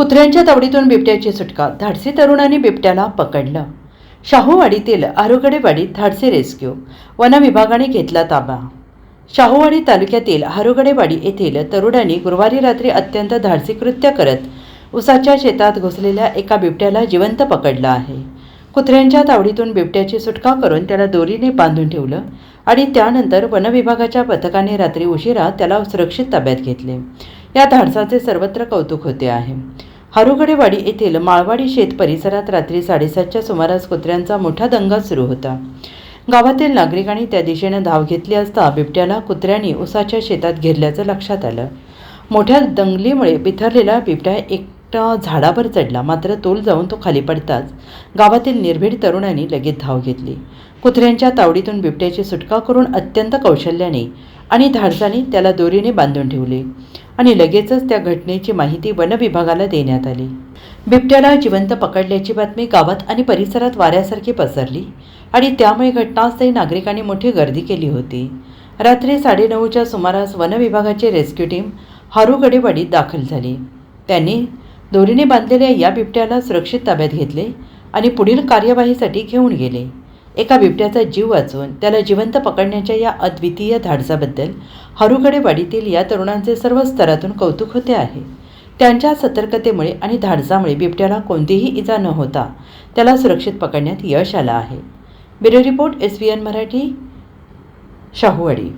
कुत्र्यांच्या तावडीतून बिबट्याची सुटका धाडसी तरुणाने बिबट्याला पकडलं. शाहूवाडीतील आरुगडेवाडीत धाडसी रेस्क्यू वनविभागाने घेतला ताबा. शाहूवाडी तालुक्यातील हारुगडेवाडी येथील तरुणांनी गुरुवारी रात्री अत्यंत धाडसी कृत्य करत उसाच्या शेतात घुसलेल्या एका बिबट्याला जिवंत पकडलं आहे. कुत्र्यांच्या तावडीतून बिबट्याची सुटका करून त्याला दोरीने बांधून ठेवलं आणि त्यानंतर वनविभागाच्या पथकाने रात्री उशिरा त्याला सुरक्षित ताब्यात घेतले. या धाडसाचे सर्वत्र कौतुक होते आहे. हरुगडेवाडी येथील माळवाडी शेत परिसरात रात्री साडेसातच्या सुमारास कुत्र्यांचा मोठा दंगा सुरू होता. गावातील नागरिकांनी त्या दिशेने धाव घेतली असता बिबट्याला कुत्र्यांनी उसाच्या शेतात घेरल्याचं लक्षात आलं. मोठ्या दंगलीमुळे बिथरलेला बिबट्या एकटा झाडावर चढला मात्र तोल जाऊन तो खाली पडताच गावातील निर्भीड तरुणांनी लगेच धाव घेतली. कुत्र्यांच्या तावडीतून बिबट्याची सुटका करून अत्यंत कौशल्याने आणि धाडसाने त्याला दोरीने बांधून ठेवले. आणि लगेचच त्या घटनेची माहिती वनविभागाला देण्यात आली. बिबट्याला जिवंत पकडल्याची बातमी गावात आणि परिसरात वाऱ्यासारखी पसरली आणि त्यामुळे घटनास्थळी नागरिकांनी मोठी गर्दी केली होती. रात्री साडेनऊच्या सुमारास वनविभागाची रेस्क्यू टीम हारुगडेवाडीत दाखल झाली. त्यांनी दोरीने बांधलेल्या या बिबट्याला सुरक्षित ताब्यात घेतले आणि पुढील कार्यवाहीसाठी घेऊन गेले. एका बिबट्याचा जीव वाचवून त्याला जिवंत पकडण्याच्या या अद्वितीय धाडसाबद्दल हारुगडेवाडीतील या तरुणांचे सर्व स्तरातून कौतुक होते आहे. त्यांच्या सतर्कतेमुळे आणि धाडसामुळे बिबट्याला कोणतीही इजा न होता त्याला सुरक्षित पकडण्यात यश आलं आहे. Bureau report S B N Marathi Shahuwadi.